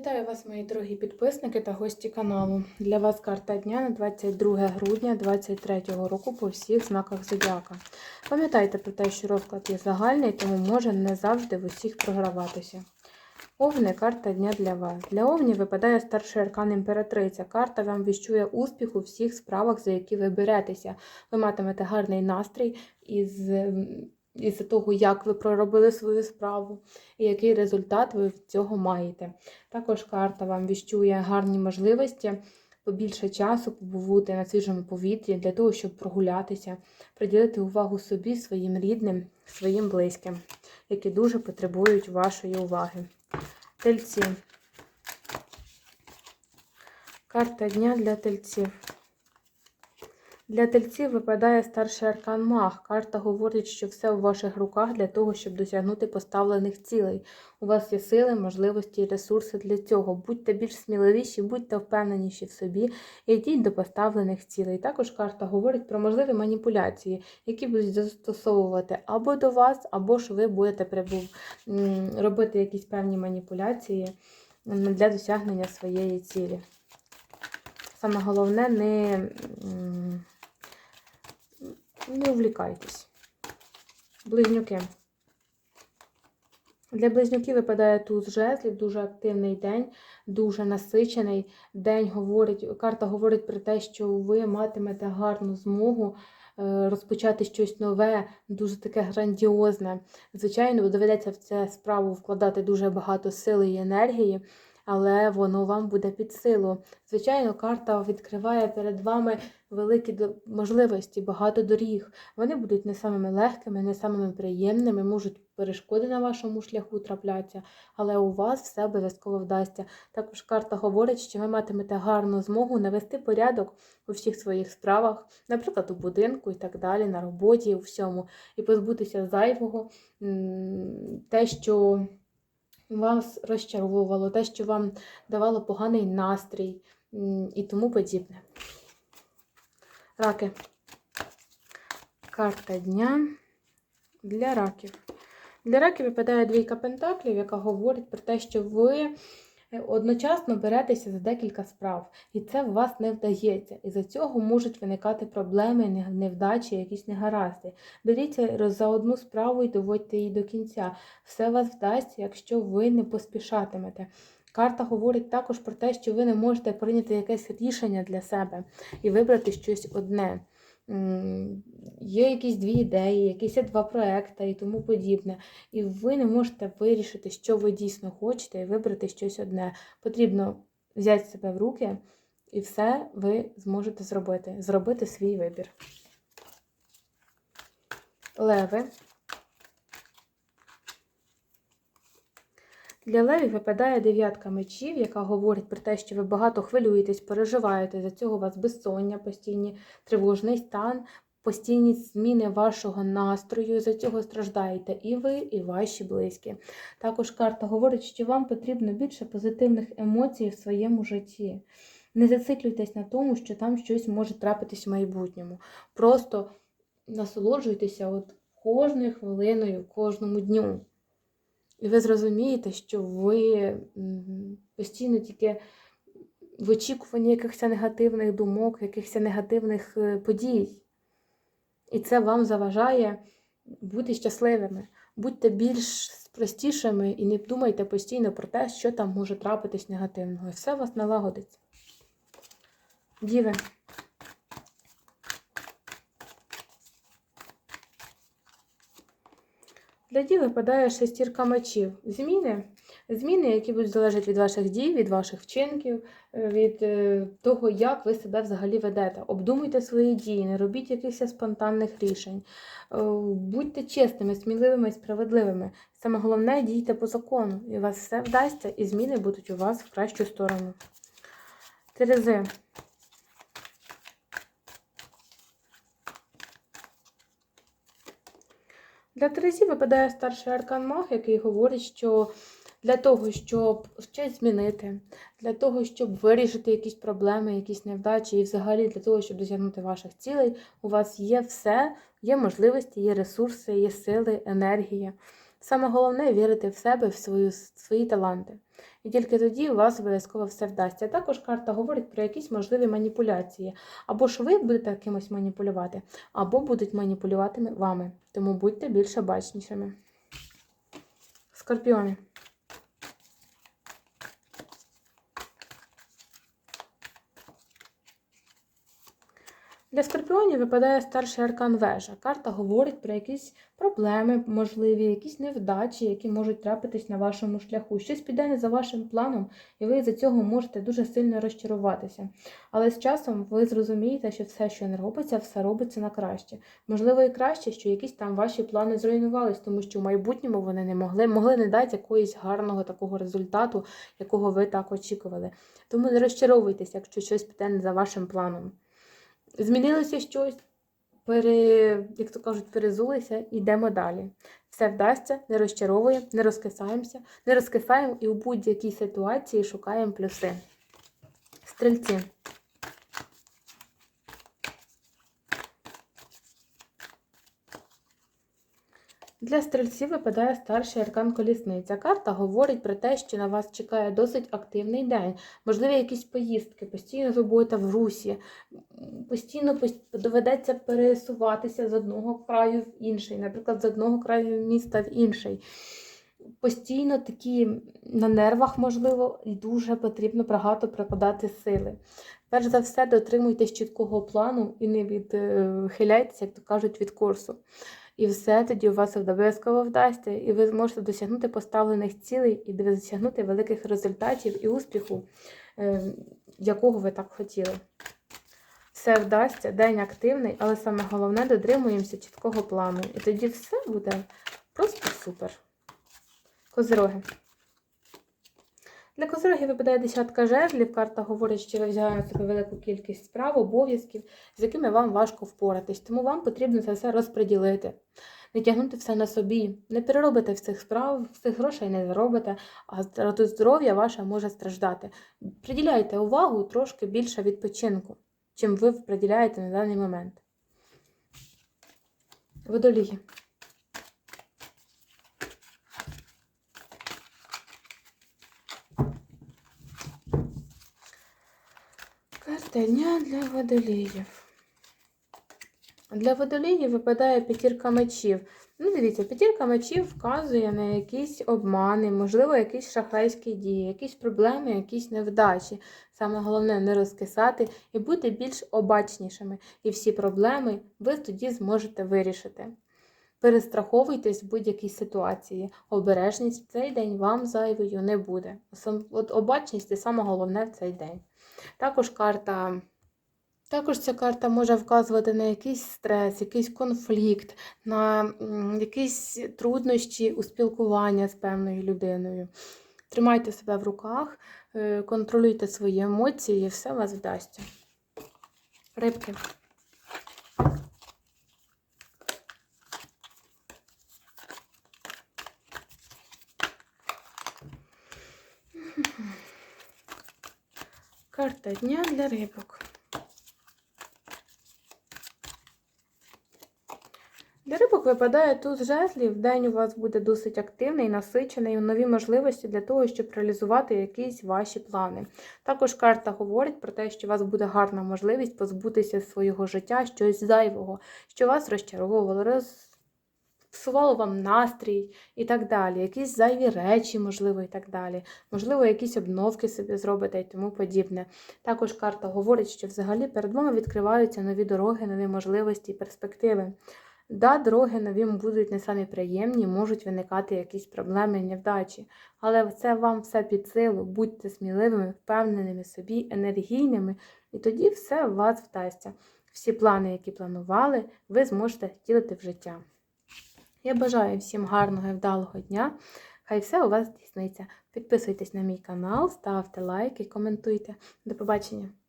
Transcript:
Вітаю вас, мої дорогі підписники та гості каналу. Для вас карта дня на 22 грудня 2023 року по всіх знаках зодіака. Пам'ятайте про те, що розклад є загальний, тому може не завжди в усіх програватися. Овни карта дня для вас. Для Овні випадає старший аркан імператриця. Карта вам віщує успіх у всіх справах, за які ви беретеся. Ви матимете гарний настрій із. Із-за того, як ви проробили свою справу і який результат ви від цього маєте. Також карта вам віщує гарні можливості побільше часу побути на свіжому повітрі для того, щоб прогулятися, приділити увагу собі, своїм рідним, своїм близьким, які дуже потребують вашої уваги. Тельці. Карта дня для тельців. Для тельців випадає старший аркан Маг. Карта говорить, що все в ваших руках для того, щоб досягнути поставлених цілей. У вас є сили, можливості і ресурси для цього. Будьте більш сміливіші, будьте впевненіші в собі і йдіть до поставлених цілей. Також карта говорить про можливі маніпуляції, які будуть застосовувати або до вас, або ж ви будете прибув робити якісь певні маніпуляції для досягнення своєї цілі. Саме головне не не увлікайтесь. Близнюки. Для близнюків випадає туз жезлів, дуже активний день, дуже насичений день. говорить, Карта говорить про те, що ви матимете гарну змогу е, розпочати щось нове, дуже таке грандіозне. Звичайно, доведеться в цю справу вкладати дуже багато сили і енергії але воно вам буде під силу. Звичайно, карта відкриває перед вами великі можливості, багато доріг. Вони будуть не самими легкими, не самими приємними, можуть перешкоди на вашому шляху траплятися, але у вас все обов'язково вдасться. Також карта говорить, що ви матимете гарну змогу навести порядок у всіх своїх справах, наприклад, у будинку і так далі, на роботі, у всьому, і позбутися зайвого, те, що вас розчаровувало, те, що вам давало поганий настрій і тому подібне. Раки. Карта дня для раків. Для раків випадає двійка пентаклів, яка говорить про те, що ви одночасно беретеся за декілька справ, і це в вас не вдається. І за цього можуть виникати проблеми, невдачі, якісь негаразди. Беріться за одну справу і доводьте її до кінця. Все вас вдасться, якщо ви не поспішатимете. Карта говорить також про те, що ви не можете прийняти якесь рішення для себе і вибрати щось одне є якісь дві ідеї, якісь два проекти і тому подібне. І ви не можете вирішити, що ви дійсно хочете, і вибрати щось одне. Потрібно взяти себе в руки, і все ви зможете зробити. Зробити свій вибір. Леви. Для левів випадає дев'ятка мечів, яка говорить про те, що ви багато хвилюєтесь, переживаєте, за цього у вас безсоння, постійні тривожний стан, постійні зміни вашого настрою, за цього страждаєте і ви, і ваші близькі. Також карта говорить, що вам потрібно більше позитивних емоцій в своєму житті. Не зациклюйтесь на тому, що там щось може трапитись в майбутньому. Просто насолоджуйтеся от кожною хвилиною, кожному дню. І ви зрозумієте, що ви постійно тільки в очікуванні якихось негативних думок, якихось негативних е, подій. І це вам заважає бути щасливими. Будьте більш простішими і не думайте постійно про те, що там може трапитись негативного. І все у вас налагодиться. Діви. Для дій випадає шестірка мечів. Зміни, зміни, які будуть залежати від ваших дій, від ваших вчинків, е, від е, того, як ви себе взагалі ведете. Обдумуйте свої дії, не робіть якихось спонтанних рішень. Е, будьте чесними, сміливими і справедливими. Саме головне дійте по закону, і у вас все вдасться, і зміни будуть у вас в кращу сторону. Терези. Для Терезі випадає старший аркан Маг, який говорить, що для того, щоб щось змінити, для того, щоб вирішити якісь проблеми, якісь невдачі, і взагалі для того, щоб досягнути ваших цілей, у вас є все, є можливості, є ресурси, є сили, енергія. Саме головне вірити в себе, в свою, в свої таланти. І тільки тоді у вас обов'язково все вдасться. Також карта говорить про якісь можливі маніпуляції. Або ж ви будете кимось маніпулювати, або будуть маніпулювати вами. Тому будьте більше бачнішими. Скорпіони. Для скорпіонів випадає старший аркан вежа. Карта говорить про якісь проблеми, можливі, якісь невдачі, які можуть трапитись на вашому шляху. Щось піде не за вашим планом, і ви за цього можете дуже сильно розчаруватися. Але з часом ви зрозумієте, що все, що не робиться, все робиться на краще. Можливо, і краще, що якісь там ваші плани зруйнувались, тому що в майбутньому вони не могли, могли не дати якогось гарного такого результату, якого ви так очікували. Тому не розчаровуйтесь, якщо щось піде не за вашим планом. Змінилося щось, пере, як то кажуть, перезулися, йдемо далі. Все вдасться, не розчаровуємо, не розкисаємося, не розкисаємо і у будь-якій ситуації шукаємо плюси. Стрільці. Для стрільців випадає старший аркан колісниця. Карта говорить про те, що на вас чекає досить активний день. Можливі якісь поїздки, постійно ви будете в русі, постійно доведеться пересуватися з одного краю в інший, наприклад, з одного краю міста в інший. Постійно такі на нервах, можливо, і дуже потрібно багато прикладати сили. Перш за все, дотримуйтесь чіткого плану і не відхиляйтеся, як то кажуть, від курсу. І все тоді у вас обов'язково вдасться, і ви зможете досягнути поставлених цілей і досягнути великих результатів і успіху, якого ви так хотіли. Все вдасться, день активний, але саме головне дотримуємося чіткого плану. І тоді все буде просто супер. Козироги. Для козирогів випадає десятка жезлів. Карта говорить, що ви взяли на себе велику кількість справ, обов'язків, з якими вам важко впоратись. Тому вам потрібно це все розподілити, не тягнути все на собі, не переробите всіх справ, всіх грошей не заробите, а здоров'я ваше може страждати. Приділяйте увагу трошки більше відпочинку, чим ви приділяєте на даний момент. Водолії. Карта для водоліїв. Для водоліїв випадає п'ятірка мечів. Ну, дивіться, п'ятірка мечів вказує на якісь обмани, можливо, якісь шахрайські дії, якісь проблеми, якісь невдачі. Саме головне не розкисати і бути більш обачнішими. І всі проблеми ви тоді зможете вирішити. Перестраховуйтесь в будь-якій ситуації. Обережність в цей день вам зайвою не буде. От обачність це саме головне в цей день. Також карта. Також ця карта може вказувати на якийсь стрес, якийсь конфлікт, на якісь труднощі у спілкуванні з певною людиною. Тримайте себе в руках, е, контролюйте свої емоції, і все у вас вдасться. Рибки. Карта дня для рибок. Для рибок випадає туз жезлів. День у вас буде досить активний, насичений, нові можливості для того, щоб реалізувати якісь ваші плани. Також карта говорить про те, що у вас буде гарна можливість позбутися свого життя, щось зайвого, що вас розчаровувало, роз псувало вам настрій і так далі, якісь зайві речі, можливо, і так далі. Можливо, якісь обновки собі зробите і тому подібне. Також карта говорить, що взагалі перед вами відкриваються нові дороги, нові можливості і перспективи. Да, дороги нові будуть не самі приємні, можуть виникати якісь проблеми і невдачі. Але це вам все під силу, будьте сміливими, впевненими собі, енергійними, і тоді все у вас вдасться. Всі плани, які планували, ви зможете втілити в життя. Я бажаю всім гарного і вдалого дня. Хай все у вас здійсниться. Підписуйтесь на мій канал, ставте лайки, коментуйте. До побачення!